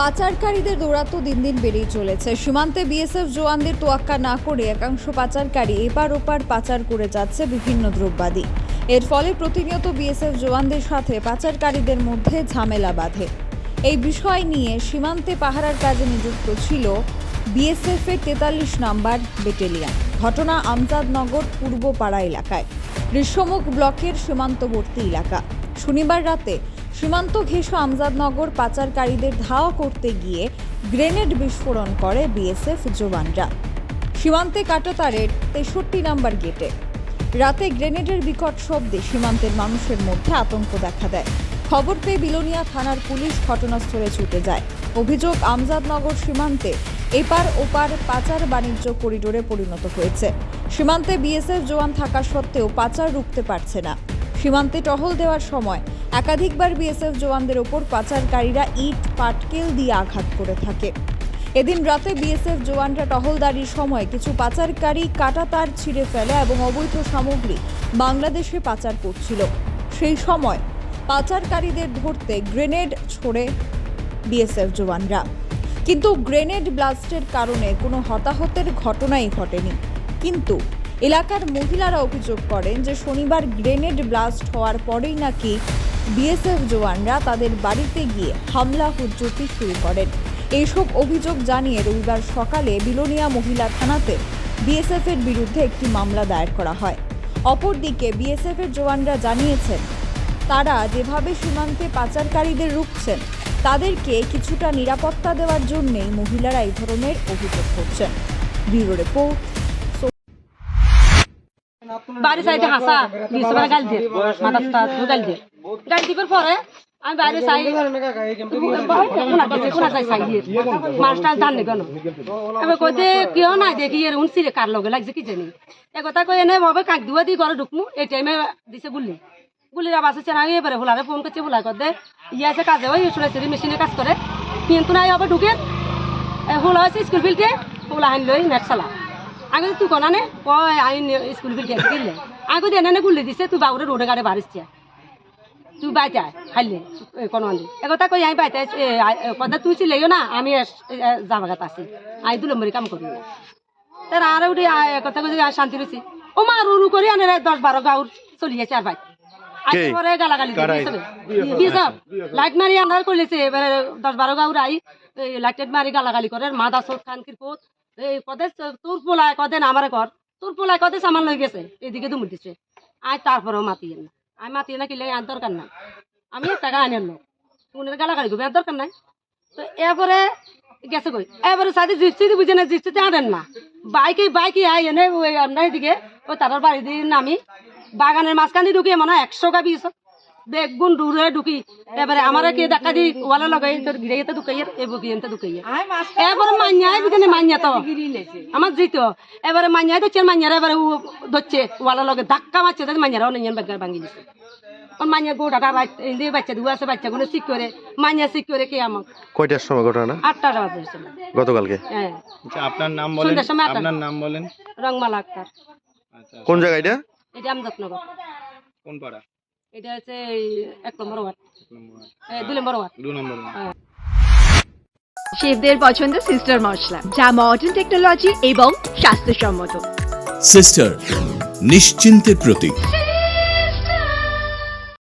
পাচারকারীদের দৌরাত্ম্য দিন দিন বেড়েই চলেছে। সীমান্তে বিএসএফ জওয়ানদের তোয়াক্কা না করে একাংশ পাচারকারী এপার ওপার পাচার করে যাচ্ছে বিভিন্ন দ্রব্যাদি। এর ফলে প্রতিনিয়ত বিএসএফ জওয়ানদের সাথে পাচারকারীদের মধ্যে ঝামেলা বাঁধে। এই বিষয় নিয়ে সীমান্তে পাহারার কাজে নিযুক্ত ছিল বিএসএফ এর তেতাল্লিশ নাম্বার ব্যাটেলিয়ান। ঘটনা আমজাদনগর পূর্বপাড়া এলাকায়। ঋষ্যমুখ ব্লকের সীমান্তবর্তী এলাকা। শনিবার রাতে সীমান্ত ঘেঁষো আমজাদনগর পাচারকারীদের ধাওয়া করতে গিয়ে গ্রেনেড বিস্ফোরণ করে বিএসএফ জওয়ানরা। সীমান্তে কাটাতারের তেষট্টি নাম্বার গেটে। রাতে গ্রেনেডের বিকট শব্দে সীমান্তের মানুষের মধ্যে আতঙ্ক দেখা দেয়। খবর পেয়ে বিলোনিয়া থানার পুলিশ ঘটনাস্থলে ছুটে যায়। অভিযোগ, আমজাদনগর সীমান্তে এপার ওপার পাচার বাণিজ্য করিডোরে পরিণত হয়েছে। সীমান্তে বিএসএফ জওয়ান থাকা সত্ত্বেও পাচার রুখতে পারছে না। সীমান্তে টহল দেওয়ার সময় একাধিকবার বিএসএফ জওয়ানদের ওপর পাচারকারীরা ইট, পাটকেল দিয়ে আঘাত করে থাকে। এদিন রাতে বিএসএফ জওয়ানরা টহলদারির সময় কিছু পাচারকারী কাটা তার ছিঁড়ে ফেলে এবং অবৈধ সামগ্রী বাংলাদেশে পাচার করছিল। সেই সময় পাচারকারীদের ধরতে গ্রেনেড ছোড়ে বিএসএফ জওয়ানরা। কিন্তু গ্রেনেড ব্লাস্টের কারণে কোনো হতাহতের ঘটনাই ঘটেনি। কিন্তু এলাকার মহিলারা অভিযোগ করেন যে শনিবার গ্রেনেড ব্লাস্ট হওয়ার পরেই নাকি বিএসএফ জওয়ানরা তাদের বাড়িতে গিয়ে হামলা হুজ্জতি শুরু করেন। এইসব অভিযোগ জানিয়ে রবিবার সকালে বিলোনিয়া মহিলা থানাতে বিএসএফ এর বিরুদ্ধে একটি মামলা দায়ের করা হয়। অপরদিকে বিএসএফ এর জওয়ানরা জানিয়েছেন, তারা যেভাবে সীমান্তে পাচারকারীদের রুখছেন, তাদেরকে কিছুটা নিরাপত্তা দেওয়ার জন্যেই মহিলারা এই ধরনের অভিযোগ করছেন। ব্যুরো রিপোর্ট বাড়ি সাইডে হাসা দিয়েছে মানে গাল দিয়ে মাথা দু গাল দিয়ে গাল দিবার পরে আমি বাইরে চাই মাছটা জানি কেন আমি কইতে কিয় নাই দেখি এর উনছি রে কার লগে লাগছে কি জানি এ কথা কই এনে ভাবে কাক দুয়া দি ঘরে ঢুকমু এই টাইমে দিছে গুলি গুলির আবাস হচ্ছে না এবারে ভুলারে ফোন করছে ভুলা কর দে। ইয়ে আছে কাজে ওই শুনেছি মেশিনে কাজ করে। কিন্তু নাই হবে ঢুকে। হুলা হয়েছে স্কুল ফিল্ডে হুলা হাইন লই নেট চালা। আগে তুই কনা নে কয় আইন স্কুল কিনলে আগে দিয়ে এনে গুলি দিছে তুই বাবুরে রোডে গাড়ি বাড়িছে। তুই বাইতে আয় হাইলে কোনো আনি একথা কই আমি বাইতে কথা তুই ছিলেও না আমি যাবাগাত আছি। আই দু নম্বরই কাম করি। তার আর উঠে কথা কই শান্তি রয়েছি ও মা রুরু করি আনে দশ বারো গাউর চলি আছে আর ভাই আজকে পরে গালাগালি লাইট মারি আন্ধার করলেছে এবারে দশ বারো গাউর আই লাইট মারি গালাগালি করে মা দাস খান কিরপত এই কদে তোর পোলায় কদে না আমারে কর তোর পোলায় কদে সামান লই গেছে এদিকে দুমুর দিছে। আয় তারপরেও মাতিয়ে না। আমি মাতিয়ে না কিলে আর দরকার নাই। আমি টাকা আনি আনলো তুনের গালাগালি করবি, আর দরকার নাই। তো এরপরে গেছে কই? এবারে সাথে জিপসিতে বুঝে না, জিপসিতে আনেন না। বাইকে বাইকে আই এনে ওই, আমরা এদিকে ওই তারার বাড়ি দিয়ে নামি। বাগানের মাঝখানে ঢুকি মনে হয় একশো গাবি বেগুন দূরে ঢুকি। এবারে আমার কে দেখা দি ওয়ালা লগাই তোর গিরে এতে ঢুকাই এ বুকি এতে ঢুকাই। এবারে মাইয়াই বুঝে মাইয়া তো। আমার জিতো। এবারে মাইয়াই ধরছে মাইয়ার এবারে ও ধরছে ওয়ালা লগে ধাক্কা মারছে তাই মাইয়ারা অনেক বেগার ভাঙি দিছে। ওর মাইয়া গোটাটা দিয়ে বাচ্চা দু আছে বাচ্চাগুলো শিখ করে। মাইয়া শিখ করে কে আমার কয়টার সময় ঘটনা? আটটা বাজে গতকালকে? হ্যাঁ। আচ্ছা আপনার নাম বলেন। আপনার নাম বলেন। রংমালা আক্তার। আচ্ছা কোন জায়গা এটা? এটা আমজাদনগর। কোন পাড়া? এটা হচ্ছে এক নম্বর ওয়ার্ড। নম্বর দু নম্বর শেফদের পছন্দ সিস্টার মশলা যা মডার্ন টেকনোলজি এবং স্বাস্থ্যসম্মত। সিস্টার নিশ্চিন্তের প্রতীক।